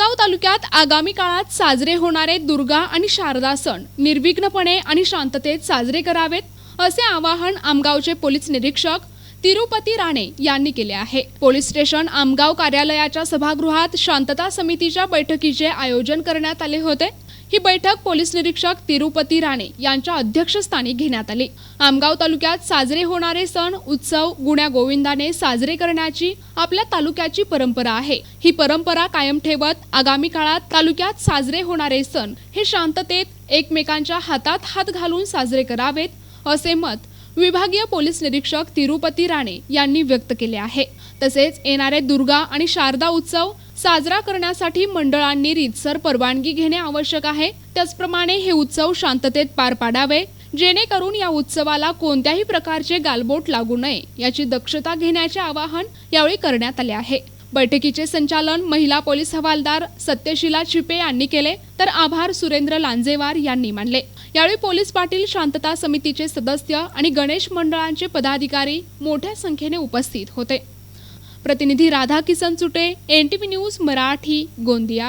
तालुक्यात आगामी काळात साजरे होणारे दुर्गा आणि शारदा सण निर्विघ्नपणे आणि शांततेत साजरे करावेत असे आवाहन आमगावचे पोलीस निरीक्षक तिरुपती राणे यांनी केले आहे. पोलीस स्टेशन आमगाव कार्यालयाच्या सभागृहात शांतता समितीच्या बैठकीचे आयोजन करण्यात आले होते. ही बैठक पोलीस निरीक्षक तिरुपती राणे यांच्या अध्यक्षस्थानी घेण्यात आली. आमगाव तालुक्यात साजरे होणारे सण उत्सव गुण्या गोविंदाने साजरे करण्याची आपल्या तालुक्याची परंपरा आहे. ही परंपरा कायम ठेवत आगामी काळात तालुक्यात साजरे होणारे सण हे शांततेत एकमेकांच्या हातात हात घालून साजरे करावेत असे मत विभागीय पोलीस निरीक्षक तिरुपती राणे यांनी व्यक्त केले आहे. तसेच येणारे दुर्गा आणि शारदा उत्सव साजरा करण्यासाठी मंडळांनी रीतसर परवानगी घेणे आवश्यक आहे. त्याचप्रमाणे हे उत्सव शांततेत पार पाडावे जेणेकरून या उत्सवाला कोणत्याही प्रकारचे गालबोट लागू नये याची दक्षता घेण्याचे आवाहन यावेळी करण्यात आले आहे. बैठकीचे संचालन महिला पोलीस हवालदार सत्यशिला छिपे यांनी केले तर आभार सुरेंद्र लांजेवार यांनी मानले. यावेळी पोलीस पाटील शांतता समितीचे सदस्य आणि गणेश मंडळांचे पदाधिकारी मोठ्या संख्येने उपस्थित होते. प्रतिनिधी Radha Kisan Chute N T V news Marathi Gondia.